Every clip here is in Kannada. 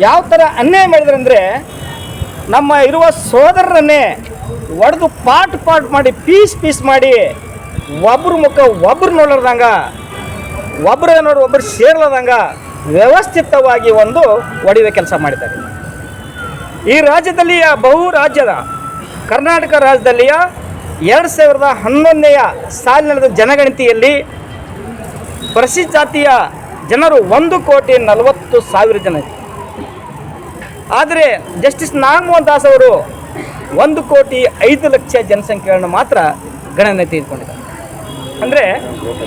ಯಾವ ಥರ ಅನ್ಯಾಯ ಮಾಡಿದ್ರು ಅಂದರೆ ನಮ್ಮ ಇರುವ ಸೋದರರನ್ನೇ ಒಡೆದು ಪಾಟ್ ಪಾಟ್ ಮಾಡಿ, ಪೀಸ್ ಪೀಸ್ ಮಾಡಿ ಒಬ್ರ ಮುಖ ಒಬ್ಬರು ನೋಡ್ಲಾರ್ದಂಗ ಒಬ್ರು ನೋಡಿ ಒಬ್ಬರು ಸೇರ್ಲಾರ್ದಂಗ ವ್ಯವಸ್ಥಿತವಾಗಿ ಒಂದು ಒಡೆಯುವ ಕೆಲಸ ಮಾಡಿದ್ದಾರೆ ಈ ರಾಜ್ಯದಲ್ಲಿಯ ಬಹು ರಾಜ್ಯದ ಕರ್ನಾಟಕ ರಾಜ್ಯದಲ್ಲಿಯ ಎರಡು ಸಾವಿರದ ಹನ್ನೊಂದನೆಯ ಸಾಲಿನ ಜನಗಣತಿಯಲ್ಲಿ ಪರಿಶಿಷ್ಟ ಜಾತಿಯ ಜನರು ಒಂದು ಕೋಟಿ ನಲವತ್ತು ಸಾವಿರ ಜನ. ಆದರೆ ಜಸ್ಟಿಸ್ ನಾಗಮೋಹನ್ ದಾಸ್ ಅವರು ಒಂದು ಕೋಟಿ ಐದು ಲಕ್ಷ ಜನಸಂಖ್ಯೆಯನ್ನು ಮಾತ್ರ ಗಣನೆ ತೆಗೆದುಕೊಂಡಿದ್ದಾರೆ. ಅಂದರೆ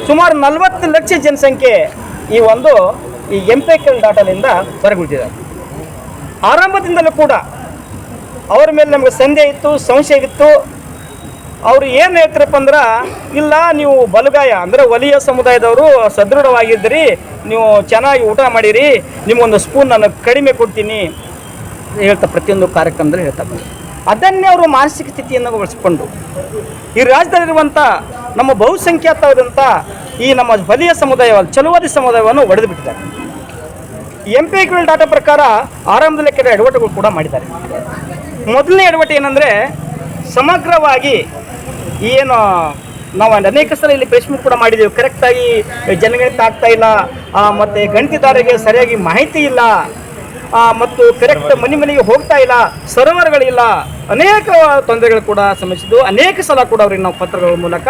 ಸುಮಾರು ನಲವತ್ತು ಲಕ್ಷ ಜನಸಂಖ್ಯೆ ಈ ಒಂದು ಈ ಎಂ ಪಿ ಕೆಲ್ ಡಾಟಾಲಿಂದ ಹೊರಗುಳಿದಿದ್ದಾರೆ ಆರಂಭದಿಂದಲೂ ಕೂಡ ಅವರ ಮೇಲೆ ನಮಗೆ ಸಂದೇಹ ಇತ್ತು, ಸಂಶಯ ಇತ್ತು. ಅವರು ಏನು ಹೇಳ್ತಾರಪ್ಪ ಅಂದ್ರೆ, ಇಲ್ಲ, ನೀವು ಬಲಗಾಯ, ಅಂದರೆ ಒಲಿಯ ಸಮುದಾಯದವರು ಸದೃಢವಾಗಿದ್ದೀರಿ, ನೀವು ಚೆನ್ನಾಗಿ ಊಟ ಮಾಡಿರಿ, ನಿಮಗೊಂದು ಸ್ಪೂನ್ ನಾನು ಕಡಿಮೆ ಕೊಡ್ತೀನಿ ಹೇಳ್ತಾ ಪ್ರತಿಯೊಂದು ಕಾರ್ಯಕ್ರಮದಲ್ಲಿ ಹೇಳ್ತಾ ಬಂದರು ಅದನ್ನೇ ಅವರು ಮಾನಸಿಕ ಸ್ಥಿತಿಯನ್ನು ಬಳಸಿಕೊಂಡು ಈ ರಾಜ್ಯದಲ್ಲಿರುವಂಥ ನಮ್ಮ ಬಹುಸಂಖ್ಯಾತವಾದಂಥ ಈ ನಮ್ಮ ಬಲಿಯ ಸಮುದಾಯ ಚಲುವಾದಿ ಸಮುದಾಯವನ್ನು ಒಡೆದು ಬಿಟ್ಟಿದ್ದಾರೆ. ಎಂ ಪಿ ಡಾಟಾ ಪ್ರಕಾರ ಆರಂಭದಲ್ಲಿ ಕೆಲವು ಎಡವಟ್ಟುಗಳು ಕೂಡ ಮಾಡಿದ್ದಾರೆ. ಮೊದಲನೇ ಎಡವಟ್ಟು ಏನಂದರೆ ಸಮಗ್ರವಾಗಿ ಏನು ನಾವು ಅನೇಕ ಸಲ ಇಲ್ಲಿ ಪೇಶ್ಮೆಂಟ್ ಕೂಡ ಮಾಡಿದ್ದೇವೆ ಕರೆಕ್ಟಾಗಿ ಜನಗಣತಿ ಆಗ್ತಾ ಇಲ್ಲ. ಮತ್ತು ಗಣತಿದಾರರಿಗೆ ಸರಿಯಾಗಿ ಮಾಹಿತಿ ಇಲ್ಲ. ಮತ್ತು ಕರೆಕ್ಟ್ ಮನೆ ಮನೆಗೆ ಹೋಗ್ತಾ ಇಲ್ಲ, ಸರ್ವರ್ಗಳಿಲ್ಲ, ಅನೇಕ ತೊಂದರೆಗಳು ಕೂಡ ಸಮಸ್ಯೆದು ಅನೇಕ ಸಲ ಕೂಡ ಅವ್ರಿಗೆ ನಾವು ಪತ್ರಗಳ ಮೂಲಕ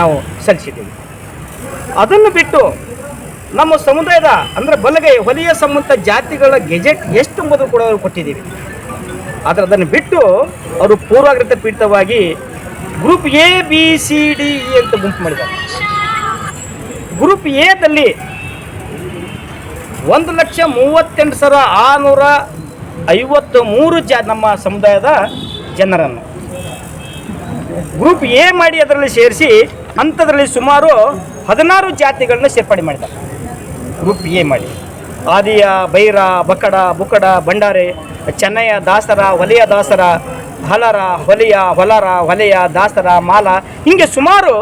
ನಾವು ಸಲ್ಲಿಸಿದ್ದೀವಿ. ಅದನ್ನು ಬಿಟ್ಟು ನಮ್ಮ ಸಮುದಾಯದ, ಅಂದರೆ ಬಲಗೈ ಹೊಲಿಯ ಸಂಬಂಧ ಜಾತಿಗಳ ಗೆಜೆಟ್ ಎಷ್ಟು ಎಂಬುದು ಕೂಡ ಅವರು ಕೊಟ್ಟಿದ್ದೀವಿ. ಆದರೆ ಅದನ್ನು ಬಿಟ್ಟು ಅವರು ಪೂರ್ವಾಗ್ರತ ಪೀಡಿತವಾಗಿ group A, B, C, D, E ಅಂತ ಗುಂಪು ಮಾಡಿದ್ದಾರೆ. ಗ್ರೂಪ್ ಎದಲ್ಲಿ ಒಂದು ಲಕ್ಷ ಮೂವತ್ತೆಂಟು ಸಾವಿರ ಆರುನೂರ ಐವತ್ತು ಮೂರು ಜಾ ನಮ್ಮ ಸಮುದಾಯದ ಜನರನ್ನು. ಗ್ರೂಪ್ ಎ ಮಾಡಿ ಅದರಲ್ಲಿ ಸೇರಿಸಿ ಅಂಥದ್ರಲ್ಲಿ ಸುಮಾರು ಹದಿನಾರು ಜಾತಿಗಳನ್ನ ಸೇರ್ಪಡೆ ಮಾಡಿದ್ದಾರೆ. ಗ್ರೂಪ್ ಎ ಮಾಡಿ. ಆದಿಯ, ಬೈರ, ಬಕಡ, ಬುಕಡ, ಭಂಡಾರೆ, ಚೆನ್ನಯ್ಯ, ದಾಸರ ಹೊಲೆಯ ದಾಸರ, ಹಲರ ಹೊಲೆಯ ಹೊಲರ ಹೊಲೆಯ ದಾಸರ, ಮಾಲ ಹೀಗೆ ಸುಮಾರು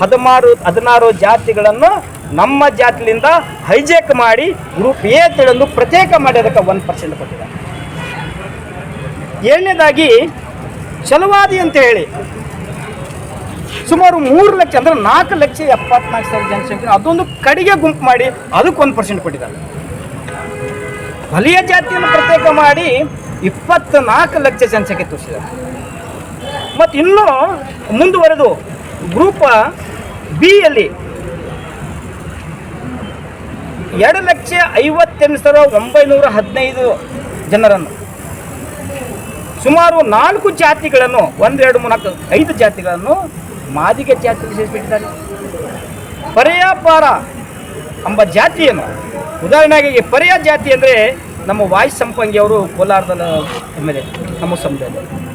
ಹದಿಮಾರು, ಹದಿನಾರು ಜಾತಿಗಳನ್ನು ನಮ್ಮ ಜಾತಿಲಿಂದ ಹೈಜಾಕ್ ಮಾಡಿ ಗ್ರೂಪ್ ಎ ತಿಳಿದು ಪ್ರತ್ಯೇಕ ಮಾಡಿ ಅದಕ್ಕೆ ಒನ್ ಪರ್ಸೆಂಟ್ ಕೊಟ್ಟಿದ್ದಾರೆ. ಏಳನೇದಾಗಿ ಚಲವಾದಿ ಅಂತ ಹೇಳಿ ಸುಮಾರು ಮೂರು ಲಕ್ಷ ಅಂದ್ರೆ ನಾಲ್ಕು ಲಕ್ಷ ಎಪ್ಪತ್ನಾಲ್ಕು ಸಾವಿರ ಜನಸಂಖ್ಯೆ ಅದೊಂದು ಕಡಿಗೆ ಗುಂಪು ಮಾಡಿ ಅದಕ್ಕೆ ಒಂದು ಪರ್ಸೆಂಟ್ ಕೊಟ್ಟಿದ್ದಾರೆ. ಬಲಿಯ ಜಾತಿಯನ್ನು ಪ್ರತ್ಯೇಕ ಮಾಡಿ ಇಪ್ಪತ್ನಾಲ್ಕು ಲಕ್ಷ ಜನಸಂಖ್ಯೆ ತೋರಿಸಿದ್ದಾರೆ. ಮತ್ತು ಇನ್ನೂ ಮುಂದುವರೆದು ಗ್ರೂಪ್ ಬಿಯಲ್ಲಿ ಎರಡು ಲಕ್ಷ ಐವತ್ತೆಂಟು ಸಾವಿರ ಒಂಬೈನೂರ ಹದಿನೈದು ಜನರನ್ನು. ಸುಮಾರು ನಾಲ್ಕು ಜಾತಿಗಳನ್ನು, ಒಂದೆರಡು ನಾಲ್ಕು ಐದು ಜಾತಿಗಳನ್ನು ಮಾದಿಗ ಜಾತಿ ಸೇರಿಸಿಬಿಟ್ಟಿದ್ದಾರೆ ಪರ್ಯಾಪಾರ ಎಂಬ ಜಾತಿಯನ್ನು, ಉದಾಹರಣೆಗೆ ಪರ್ಯ ಜಾತಿ ಅಂದರೆ ನಮ್ಮ ವಾಯು ಸಂಪಂಗಿ ಅವರು ಕೋಲಾರದ ಎಂ ಎಲ್ ಎ, ನಮ್ಮ ಸಮುದಾಯದವರು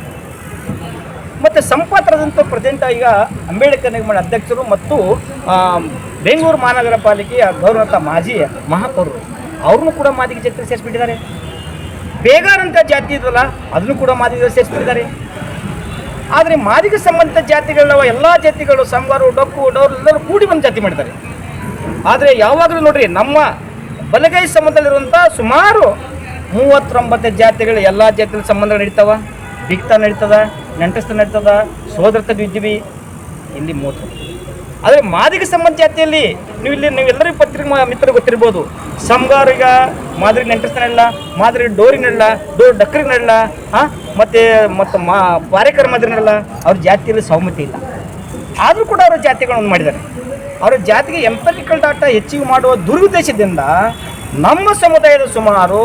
ಮತ್ತು ಸಂಪಾತ್ರದಂತ ಪ್ರೆಸೆಂಟ್ ಈಗ ಅಂಬೇಡ್ಕರ್ ನಿಗಮದ ಅಧ್ಯಕ್ಷರು ಮತ್ತು ಬೆಂಗಳೂರು ಮಹಾನಗರ ಪಾಲಿಕೆಯ ಗೌರವಂತ ಮಾಜಿ ಮಹಾಪೌರರು. ಅವ್ರನ್ನೂ ಕೂಡ ಮಾದಿಗೆ ಜಾತ್ರೆ ಸೇರಿಸ್ಬಿಟ್ಟಿದ್ದಾರೆ. ಬೇಗಾರಂಥ ಜಾತಿ ಇದಲ್ಲ ಅದನ್ನು ಕೂಡ ಮಾದಿಗೆ ಸೇರಿಸ್ಬಿಟ್ಟಿದ್ದಾರೆ. ಆದರೆ ಮಾದಿಗೆ ಸಂಬಂಧಿತ ಜಾತಿಗಳವ ಎಲ್ಲ ಜಾತಿಗಳು ಸಂಗಾರು ಡೊಕ್ಕು, ಡೋರ್ ಎಲ್ಲರೂ ಕೂಡಿ ಒಂದು ಜಾತಿ ಮಾಡಿದ್ದಾರೆ. ಆದರೆ ಯಾವಾಗಲೂ ನೋಡ್ರಿ, ನಮ್ಮ ಬಲಗೈ ಸಂಬಂಧದಲ್ಲಿರುವಂಥ ಸುಮಾರು ಮೂವತ್ತೊಂಬತ್ತು ಜಾತಿಗಳು ಎಲ್ಲ ಜಾತಿಗಳ ಸಂಬಂಧ ನಡೀತಾವ ಬಿಗ್ತ ನಡೀತದ, ನೆಂಟಸ್ತ ನಡೀತದ, ಸೋದರತ ಇದ್ದೀವಿ ಇಲ್ಲಿ ಮೋತ ಆದರೆ ಮಾದಿಗ ಸಂಬಂಧ ಜಾತಿಯಲ್ಲಿ ನೀವು ಇಲ್ಲಿ ನೀವೆಲ್ಲರಿಗೂ ಪತ್ರಿಕೆ ಮಿತ್ರ ಗೊತ್ತಿರ್ಬೋದು. ಸಂಗಾರಿಗ ಮಾದರಿ ನೆಂಟಸ್ತಾನೆಲ್ಲ ಮಾದರಿ ಡೋರಿ ನಡಲ್ಲ ಡೋರ್ ಡಕ್ಕರಿನೆಲ್ಲ ಹಾಂ? ಮತ್ತು ಮತ್ತು ಮಾ ಪಾರೇಕರ ಮಾದರಿನೆಲ್ಲ ಅವ್ರ ಜಾತಿಯಲ್ಲಿ ಸೌಮತಿ ಇಲ್ಲ. ಆದರೂ ಕೂಡ ಅವರ ಜಾತಿಗಳನ್ನು ಮಾಡಿದ್ದಾರೆ. ಅವರ ಜಾತಿಗೆ ಎಂಪಲಿಕಲ್ ಡಾಟಾ ಹೆಚ್ಚಿಗೆ ಮಾಡುವ ದುರುದ್ದೇಶದಿಂದ ನಮ್ಮ ಸಮುದಾಯದ ಸುಮಾರು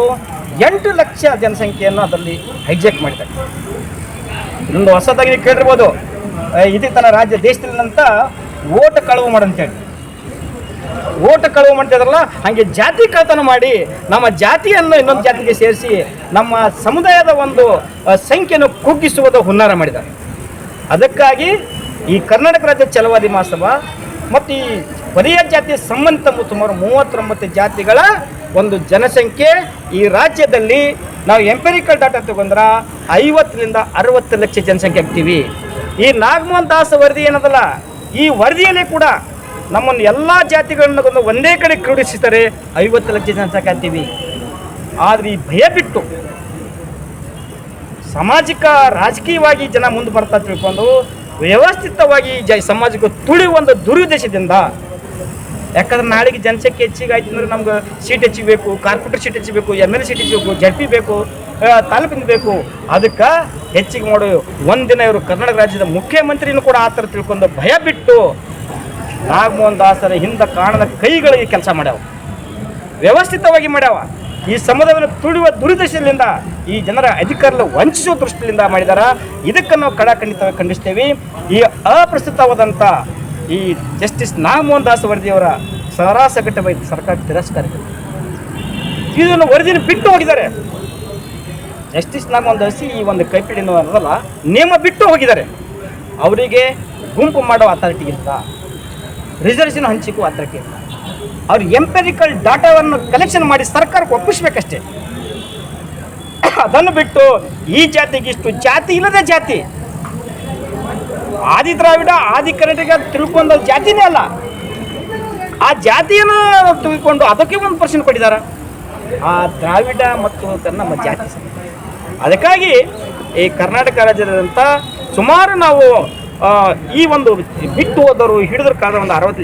ಎಂಟು ಲಕ್ಷ ಜನಸಂಖ್ಯೆಯನ್ನು ಅದರಲ್ಲಿ ಹೈಜಾಕ್ ಮಾಡಿದ್ದಾರೆ. ಇನ್ನೊಂದು ಹೊಸದಾಗಿ ಕೇಳಿರ್ಬೋದು. ಇದೇ ತನ್ನ ರಾಜ್ಯ ದೇಶದಲ್ಲಂತ ಓಟ ಕಳುವು ಮಾಡಂತೇಳಿ ಓಟ ಕಳವು ಮಾಡ್ತಿದ್ರಲ್ಲ ಹಾಗೆ ಜಾತಿ ಕಳತನ ಮಾಡಿ ನಮ್ಮ ಜಾತಿಯನ್ನು ಇನ್ನೊಂದು ಜಾತಿಗೆ ಸೇರಿಸಿ ನಮ್ಮ ಸಮುದಾಯದ ಒಂದು ಸಂಖ್ಯೆಯನ್ನು ಕುಗ್ಗಿಸುವುದು ಹುನ್ನಾರ ಮಾಡಿದ್ದಾರೆ. ಅದಕ್ಕಾಗಿ ಈ ಕರ್ನಾಟಕ ರಾಜ್ಯ ಚಲವಾದಿ ಮಹಾಸಭಾ ಮತ್ತು ಈ ಪರಿಯ ಜಾತಿ ಸಂಬಂಧಿತ ಮು- ಸುಮಾರು ಮೂವತ್ತೊಂಬತ್ತು ಜಾತಿಗಳ ಒಂದು ಜನಸಂಖ್ಯೆ ಈ ರಾಜ್ಯದಲ್ಲಿ ನಾವು ಎಂಪೆರಿಕಲ್ ಡಾಟಾ ತಗೊಂಡ್ರೆ ಐವತ್ತರಿಂದ ಅರವತ್ತು ಲಕ್ಷ ಜನಸಂಖ್ಯೆ ಆಗ್ತೀವಿ. ಈ ನಾಗಮೋಹನ್ ದಾಸ್ ವರದಿ ಏನದಲ್ಲ, ಈ ವರದಿಯಲ್ಲಿ ಕೂಡ ನಮ್ಮನ್ನು ಎಲ್ಲ ಜಾತಿಗಳನ್ನ ಒಂದು ಕಡೆ ಕ್ರೀಡಿಸಿದರೆ ಐವತ್ತು ಲಕ್ಷ ಜನಸಂಖ್ಯೆ ಆಗ್ತೀವಿ. ಆದರೆ ಈ ಭಯ ಬಿಟ್ಟು ಸಾಮಾಜಿಕ ರಾಜಕೀಯವಾಗಿ ಜನ ಮುಂದೆ ಬರ್ತಾ ತಿಳ್ಕೊಂಡು ವ್ಯವಸ್ಥಿತವಾಗಿ ಜ ಸಮಾಜಕ್ಕೆ ತುಳಿಯುವ ಒಂದು ದುರುದ್ದೇಶದಿಂದ ಯಾಕಂದ್ರೆ ನಾಳೆಗೆ ಜನಸಂಖ್ಯೆ ಹೆಚ್ಚಿಗೆ ಆಯ್ತು ಅಂದ್ರೆ ನಮ್ಗೆ ಸೀಟ್ ಹೆಚ್ಚಿಬೇಕು ಕಾರ್ಪೊರೇಟರ್ ಸೀಟ್ ಹೆಚ್ಚಬೇಕು ಎಂ ಎಲ್ ಸೀಟ್ ಹೆಚ್ಚಬೇಕು ಜಡ್ ಪಿ ಬೇಕು ತಾಲೂಕಿನ ಬೇಕು. ಅದಕ್ಕೆ ಹೆಚ್ಚಿಗೆ ಮಾಡು ಒಂದಿನ ಇವರು ಕರ್ನಾಟಕ ರಾಜ್ಯದ ಮುಖ್ಯಮಂತ್ರಿನೂ ಕೂಡ ಆ ಥರ ತಿಳ್ಕೊಂಡು ಭಯ ಬಿಟ್ಟು ನಾಗಮೋಹನ್ ದಾಸರ ಹಿಂದೆ ಕಾಣದ ಕೈಗಳಿಗೆ ಕೆಲಸ ಮಾಡ್ಯಾವ. ವ್ಯವಸ್ಥಿತವಾಗಿ ಮಾಡ್ಯಾವ. ಈ ಸಮುದಾಯವನ್ನು ತುಳಿಯುವ ದುರುದ್ದೇಶದಿಂದ ಈ ಜನರ ಅಧಿಕಾರದ ವಂಚಿಸುವ ದೃಷ್ಟಿಯಿಂದ ಮಾಡಿದಾರ. ಇದಕ್ಕೆ ನಾವು ಕಡಾಖಂಡಿತವಾಗಿ ಖಂಡಿಸ್ತೇವೆ. ಈ ಅಪ್ರಸ್ತುತವಾದಂಥ ಈ ಜಸ್ಟಿಸ್ ನಾಗಮೋಹನ್ ದಾಸ್ ವರದಿಯವರ ಸರಾಸಗಟ್ಟವಾಗಿ ಸರ್ಕಾರ ತಿರಸ್ಕಾರ ಇದನ್ನು ವರದಿನ ಬಿಟ್ಟು ಹೋಗಿದ್ದಾರೆ. ಜಸ್ಟಿಸ್ ನಾಗಮೋಹನ್ ದಾಸ್ ಈ ಒಂದು ಕೈಪಿಡಿ ಅನ್ನೋದಲ್ಲ, ನೇಮ ಬಿಟ್ಟು ಹೋಗಿದ್ದಾರೆ. ಅವರಿಗೆ ಗುಂಪು ಮಾಡೋ ಅಥಾರಿಟಿ ಇಲ್ಲ. ರಿಸರ್ವೇಷನ್ ಹಂಚಿಕೋ ಅಥಾರಿಟಿ ಇಲ್ಲ. ಅವ್ರು ಎಂಪೆರಿಕಲ್ ಡಾಟಾವನ್ನು ಕಲೆಕ್ಷನ್ ಮಾಡಿ ಸರ್ಕಾರಕ್ಕೆ ಒಪ್ಪಿಸ್ಬೇಕಷ್ಟೇ. ಅದನ್ನು ಬಿಟ್ಟು ಈ ಜಾತಿಗಿಷ್ಟು ಜಾತಿ ಇಲ್ಲದ ಜಾತಿ ಆದಿ ದ್ರಾವಿಡ ಆದಿ ಕರ್ನಾಟಕ ತಿಳ್ಕೊಂಡ ಜಾತಿನೇ ಅಲ್ಲ. ಆ ಜಾತಿಯನ್ನು ತಿಳ್ಕೊಂಡು ಅದಕ್ಕೆ ಒಂದು ಪ್ರಶ್ನೆ ಕೊಟ್ಟಿದ್ದಾರೆ ಆ ದ್ರಾವಿಡ ಮತ್ತು ನಮ್ಮ ಜಾತಿ. ಅದಕ್ಕಾಗಿ ಈ ಕರ್ನಾಟಕ ರಾಜ್ಯದಂಥ ಸುಮಾರು ನಾವು ಈ ಒಂದು ಬಿಟ್ಟು ಹೋದವರು ಹಿಡಿದ್ರ ಕಾದ ಒಂದು ಅರವತ್ತು